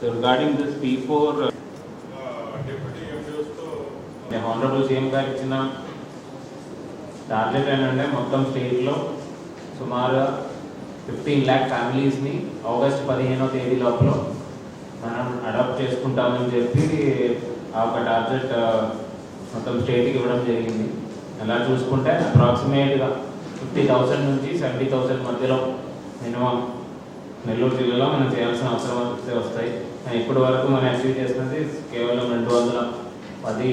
So regarding this P4, uh, deputy ఎంపీస్తో the Honorable CM గారు ఇచ్చిన target ఏంటంటే మొత్తం స్టేట్లో సుమారు ఫిఫ్టీన్ ల్యాక్ ఫ్యామిలీస్ని ఆగస్ట్ పదిహేనో తేదీ లోపల మనం అడాప్ట్ చేసుకుంటామని చెప్పి ఆ ఒక టార్గెట్ మొత్తం స్టేట్కి ఇవ్వడం జరిగింది. అలా చూసుకుంటే అప్రాక్సిమేట్గా ఫిఫ్టీ థౌసండ్ నుంచి సెవెంటీ థౌసండ్ మధ్యలో మినిమం. నెల్లూరు జిల్లాలో మనం చేయాల్సిన అవసరం వస్తే వస్తాయి. కానీ ఇప్పటి వరకు మనం అచీవ్ చేసినది కేవలం రెండు వందల పది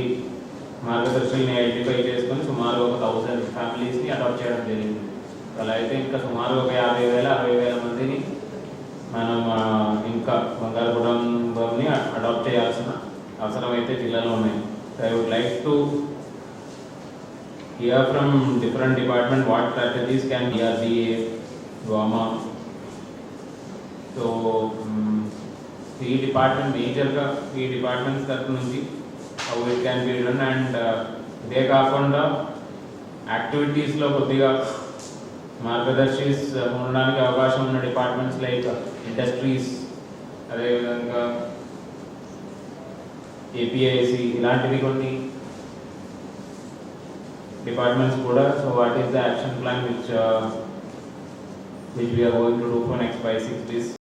మార్గదర్శుల్ని ఐడెంటిఫై చేసుకొని సుమారు ఒక థౌసండ్ ఫ్యామిలీస్ని అడాప్ట్ చేయడం జరిగింది. అలా అయితే ఇంకా సుమారు ఒక యాభై వేల అరవై వేల మందిని మనం ఇంకా బంగారు కుటుంబంని అడాప్ట్ చేయాల్సిన అవసరం అయితే జిల్లాలో ఉన్నాయి I would like to hear from different department what strategies can DRDA వామా so ఈ డిపార్ట్మెంట్ మేజర్గా ఈ డిపార్ట్మెంట్స్ తరఫు నుంచి it can be run and ఇదే కాకుండా యాక్టివిటీస్లో కొద్దిగా మార్గదర్శిస్ uh, ఉండడానికి అవకాశం ఉన్న డిపార్ట్మెంట్స్ లైక్ ఇండస్ట్రీస్ అదేవిధంగా ఏపీఐసి ఇలాంటివి కొన్ని డిపార్ట్మెంట్స్ కూడా so what is the action plan which which we are going to do for next five six days